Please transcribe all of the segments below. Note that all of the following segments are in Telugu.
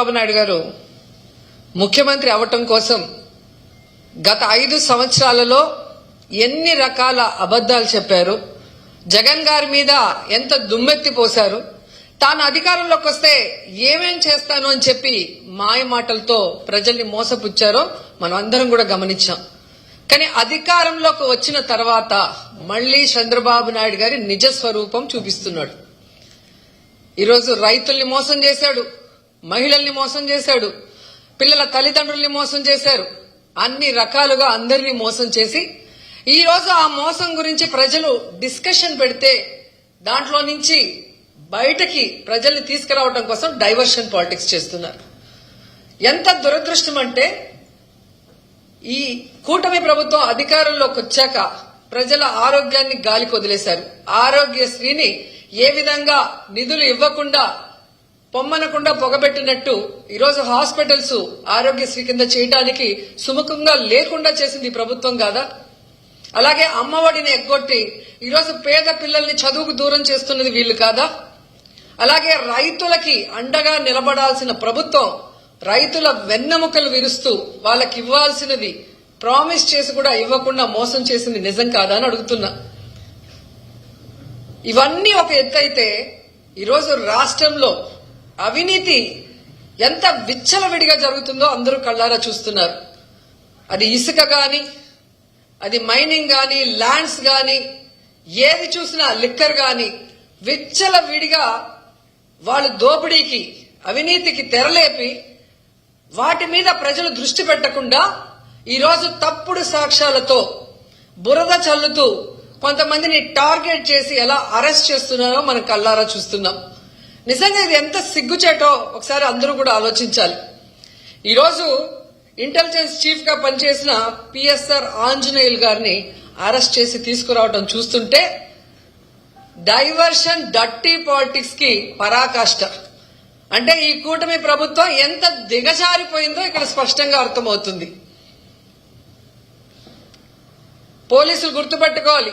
చంద్రబాబు నాయుడు గారు ముఖ్యమంత్రి అవటం కోసం గత ఐదు సంవత్సరాలలో ఎన్ని రకాల అబద్దాలు చెప్పారు? జగన్ గారి మీద ఎంత దుమ్మెత్తి పోశారు? తాను అధికారంలోకి వస్తే ఏమేం చేస్తాను అని చెప్పి మాయ మాటలతో ప్రజల్ని మోసపుచ్చారో మనం అందరం కూడా గమనించాం. కానీ అధికారంలోకి వచ్చిన తర్వాత మళ్ళీ చంద్రబాబు నాయుడు గారి నిజ స్వరూపం చూపిస్తున్నాడు. ఈరోజు రైతుల్ని మోసం చేశాడు. మహిళల్ని మోసం చేశాడు. పిల్లల తల్లిదండ్రుల్ని మోసం చేశారు. అన్ని రకాలుగా అందరినీ మోసం చేసి ఈ రోజు ఆ మోసం గురించి ప్రజలు డిస్కషన్ పెడితే దాంట్లో నుంచి బయటకి ప్రజల్ని తీసుకురావడం కోసం డైవర్షన్ పాలిటిక్స్ చేస్తున్నారు. ఎంత దురదృష్టం అంటే ఈ కూటమి ప్రభుత్వం అధికారంలోకి వచ్చాక ప్రజల ఆరోగ్యాన్ని గాలికి వదిలేశారు. ఆరోగ్యశ్రీని ఏ విధంగా నిధులు ఇవ్వకుండా పొమ్మనకుండా పొగబెట్టినట్టు ఈరోజు హాస్పిటల్స్ ఆరోగ్యశ్రీ కింద చేయడానికి సుముఖంగా లేకుండా చేసింది ప్రభుత్వం కాదా? అలాగే అమ్మఒడిని ఎగ్గొట్టి ఈరోజు పేద పిల్లల్ని చదువుకు దూరం చేస్తున్నది వీళ్ళు కాదా? అలాగే రైతులకి అండగా నిలబడాల్సిన ప్రభుత్వం రైతుల వెన్నెముకలు విరుస్తూ వాళ్ళకి ఇవ్వాల్సినది ప్రామిస్ చేసి కూడా ఇవ్వకుండా మోసం చేసింది నిజం కాదా అని అడుగుతున్నా. ఇవన్నీ ఒక ఎత్తు అయితే ఈరోజు రాష్ట్రంలో అవినీతి ఎంత విచ్చలవిడిగా జరుగుతుందో అందరూ కళ్ళారా చూస్తున్నారు. అది ఇసుక గాని అది మైనింగ్ గాని ల్యాండ్స్ గాని ఏది చూసినా లిక్కర్ గాని విచ్చలవిడిగా వాళ్ళు దోపిడీకి అవినీతికి తెరలేపి వాటి మీద ప్రజలు దృష్టి పెట్టకుండా ఈరోజు తప్పుడు సాక్ష్యాలతో బురద చల్లుతూ కొంతమందిని టార్గెట్ చేసి ఎలా అరెస్ట్ చేస్తున్నారో మనం కల్లారా చూస్తున్నాం. నిజంగా ఇది ఎంత సిగ్గుచేటో ఒకసారి అందరూ కూడా ఆలోచించాలి. ఈరోజు ఇంటెలిజెన్స్ చీఫ్గా పనిచేసిన పిఎస్ఆర్ ఆంజనేయులు గారిని అరెస్ట్ చేసి తీసుకురావడం చూస్తుంటే డైవర్షన్ డర్టీ పాలిటిక్స్కి పరాకాష్ట. అంటే ఈ కూటమి ప్రభుత్వం ఎంత దిగజారిపోయిందో ఇక్కడ స్పష్టంగా అర్థమవుతుంది. పోలీసులు గుర్తుపెట్టుకోవాలి.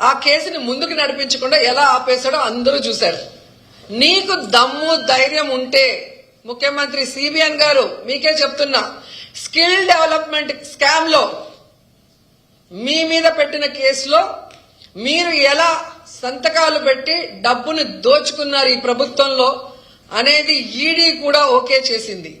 ఆ కేసుని ముందుకు నడిపించకుండా ఎలా ఆపేశాడో అందరూ చూశారు. నీకు దమ్ము ధైర్యం ఉంటే ముఖ్యమంత్రి సిబిఎన్ గారు మీకే చెప్తున్నా స్కిల్ డెవలప్మెంట్ స్కామ్లో మీ మీద పెట్టిన కేసులో మీరు ఎలా సంతకాలు పెట్టి డబ్బును దోచుకున్నారు ఈ ప్రభుత్వంలో అనేది ఈడీ కూడా ఓకే చేసింది.